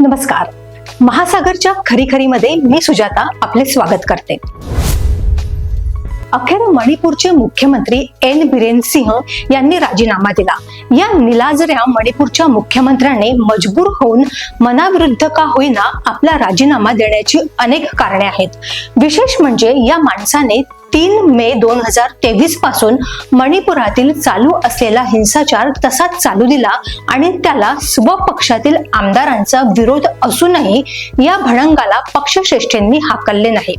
नमस्कार. महासागरच्या खरी मध्ये मी सुजाता आपले स्वागत करते. अखेर मणिपूरचे मुख्यमंत्री एन बिरेन सिंह यांनी राजीनामा दिला. या निलाजऱ्या मणिपूरच्या मुख्यमंत्र्यांनी मजबूर होऊन मनाविरुद्ध का होईना आपला राजीनामा देण्याची अनेक कारणे आहेत. विशेष म्हणजे या माणसाने तीन मे दोन हजार तेवीसपासून मणिपुरातील चालू असलेला हिंसाचार तसाच चालू दिला आणि त्याला स्वपक्षातील आमदारांचा विरोध असूनही या भडंगाला पक्षश्रेष्ठींनी हाकलले नाही.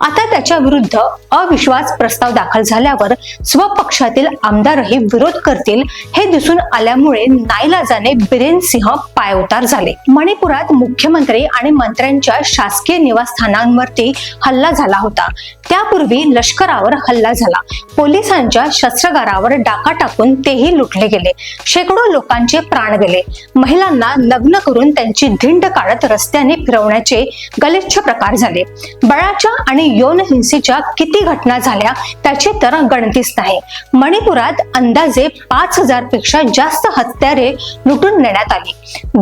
आता त्याच्या विरुद्ध अविश्वास प्रस्ताव दाखल झाल्यावर स्वपक्षातील आमदारही विरोध करतील हे दिसून आल्यामुळे नाईलाजाने बिरेन सिंह पायउतार झाले. मणिपुरात मुख्यमंत्री आणि मंत्र्यांच्या शासकीय निवासस्थानांवरती हल्ला झाला होता. त्यापूर्वी लष्कर लष्करावर हल्ला झाला. पोलिसांच्या शस्त्रागारावर डाका टाकून तेही लुटले गेले. शेकडो लोकांचे प्राण गेले. महिलांना लग्न करून त्यांची धिंड काढत रस्त्याने फिरवण्याचे गलिच्छ प्रकार झाले. बळाच्या आणि यौन हिंसेच्या किती घटना झाल्या त्याची तर गणतीच नाही. मणिपुरात अंदाजे पाच हजारपेक्षा जास्त हत्यारे लुटून नेण्यात आली.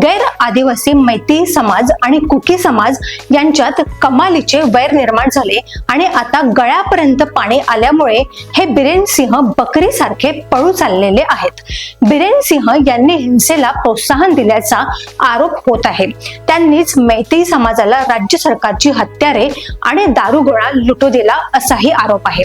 गैर आदिवासी मैती समाज आणि कुकी समाज यांच्यात कमालीचे वैर निर्माण झाले आणि आता गळ्यापर्यंत पाणी आल्यामुळे हे बिरेन सिंह बकरी सारखे पळू चाललेले आहेत. बिरेन सिंह यांनी हिंसेला प्रोत्साहन दिल्याचा आरोप होत आहे. त्यांनीच मैती समाजाला राज्य सरकारची हत्यारे आणि दारुगोळा लुटू दिला असाही आरोप आहे.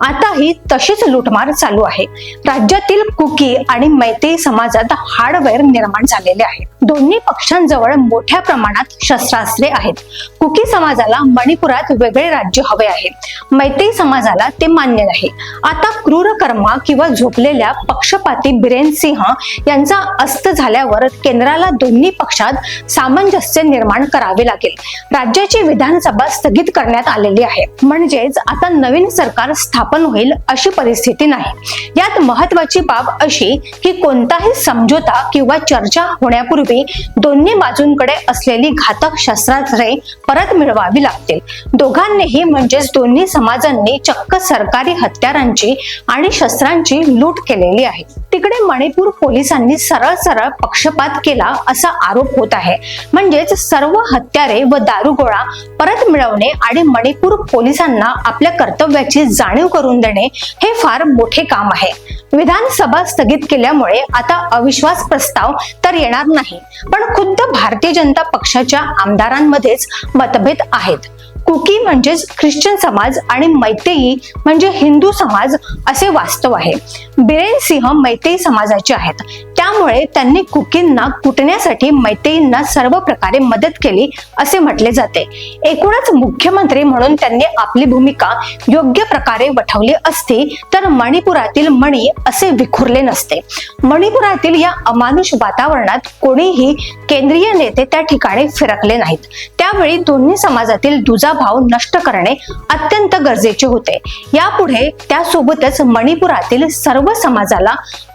आताही तशीच लुटमार चालू आहे. राज्यातील कुकी आणि मैती समाजात हार्डवेअर निर्माण झालेले आहे. दोन्ही पक्षांजवळ मोठ्या प्रमाणात शस्त्रास्त्रे आहेत. कुकी समाजाला मणिपुरात वेगळे राज्य हवे आहे. मैत्री समाजाला ते मान्य नाही. आता क्रूर कर्मा किंवा झोपलेल्या पक्षपाती बिरेन सिंह यांचा अस्त झाल्यावर केंद्राला दोन्ही पक्षात सामंजस्य निर्माण करावे लागेल. राज्याची विधानसभा स्थगित करण्यात आलेली आहे. म्हणजेच आता नवीन सरकार स्थापन होईल अशी परिस्थिती नाही. यात महत्वाची बाब अशी की कोणताही समझोता किंवा चर्चा होण्यापूर्वी दोन्ही बाजूंकडे असलेली घातक शस्त्रास्त्रे परत मिळवावी लागतील. दोघांनीही म्हणजेच दोन्ही समाजांनी चक्क सरकारी हत्यारांची आणि शस्त्रांची लूट केलेली आहे. तिकडे मणिपूर पोलिसांनी सरळ सरळ पक्षपात केला असा आरोप होत आहे. म्हणजेच सर्व हत्यारे व दारुगोळा परत मिळवणे आणि मणिपूर पोलिसांना आपल्या कर्तव्याची जाणीव करून देणे हे फार मोठे काम आहे. विधानसभा स्थगित केल्यामुळे आता अविश्वास प्रस्ताव तर येणार नाही पण खुद्द भारतीय जनता पक्षाच्या आमदारांमध्येच मतभेद आहेत. कुकी म्हणजेच ख्रिश्चन समाज आणि मैतेई म्हणजे हिंदू समाज असे वास्तव आहे. बिरेन सिंह मैतेई समाजाचे आहेत. त्यामुळे त्यांनी कुकींना कुटण्यासाठी मैतेईंना सर्व प्रकारे मदत केली असे म्हटले जाते. एकूणच मुख्यमंत्री म्हणून त्यांनी आपली भूमिका योग्य प्रकारे वठवली असती तर मणिपुरातील मणी असे विखुरले नसते. मणिपुरातील या अमानुष वातावरणात कोणीही केंद्रीय नेते त्या ठिकाणी फिरकले नाहीत. त्यावेळी दोन्ही समाजातील दुजाभाव नष्ट करणे अत्यंत गरजेचे होते. यापुढे त्यासोबतच मणिपुरातील सर्व समाजाला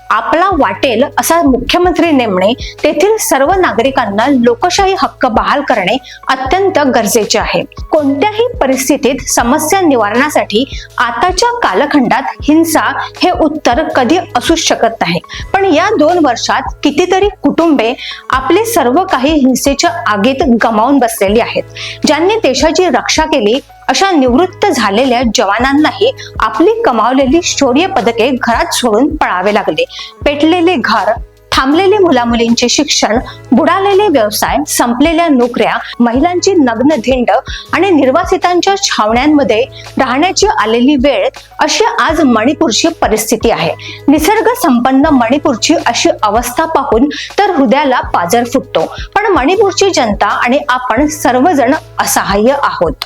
आपला वाटेल असा मुख्यमंत्री नेमणे तेथील सर्व नागरिकांना लोकशाही हक्क बहाल करणे अत्यंत गरजेचे आहे. कोणत्याही परिस्थितीत समस्या निवारणासाठी आताच्या कालखंडात हिंसा हे उत्तर कधी असू शकत नाही. पण या दोन वर्षात कितीतरी कुटुंबे आपले सर्व काही हिंसेच्या आगीत गमावून बसलेली आहेत. ज्यांनी देशाची रक्षा केली अशा निवृत्त झालेल्या जवानांनाही आपली कमावलेली शौर्य पदके घरात सोडून पळावे लागले. पेटलेले घर थांबलेले मुलामुलींचे शिक्षण बुडालेले व्यवसाय संपलेल्या नोकऱ्या महिलांची नग्न धिंड आणि निर्वासितांच्या छावण्यांमध्ये राहण्याची आलेली वेळ अशी आज मणिपूरची परिस्थिती आहे. निसर्ग संपन्न मणिपूरची अशी अवस्था पाहून तर हृदयाला पाजर फुटतो. पण मणिपूरची जनता आणि आपण सर्वजण असहाय्य आहोत.